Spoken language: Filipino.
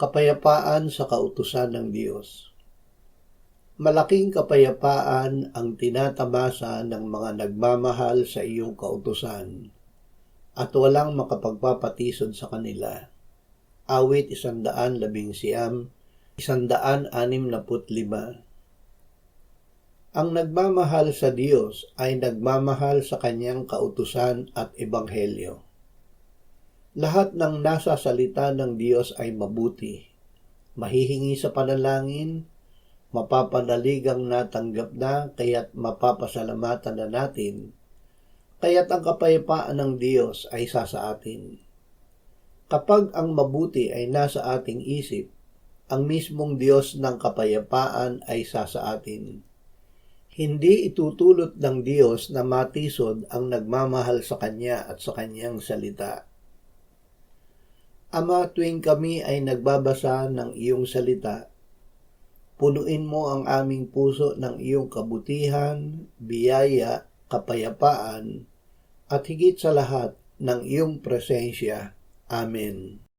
Kapayapaan sa kautusan ng Diyos Malaking kapayapaan ang tinatamasa ng mga nagmamahal sa iyong kautusan at walang makapagpapatisod sa kanila. Awit isandaan labing siyam, isandaan anim naput lima. Ang nagmamahal sa Diyos ay nagmamahal sa kanyang kautusan at ebanghelyo. Lahat ng nasa salita ng Diyos ay mabuti. Mahihingi sa panalangin, mapapanaligang natanggap na, kaya't mapapasalamatan na natin, kaya't ang kapayapaan ng Diyos ay sa sa atin. Kapag ang mabuti ay nasa ating isip, ang mismong Diyos ng kapayapaan ay sa sa atin. Hindi itutulot ng Diyos na matisod ang nagmamahal sa Kanya at sa Kanyang salita Ama, tuwing kami ay nagbabasa ng iyong salita, punuin mo ang aming puso ng iyong kabutihan, biyaya, kapayapaan, at higit sa lahat ng iyong presensya. Amen.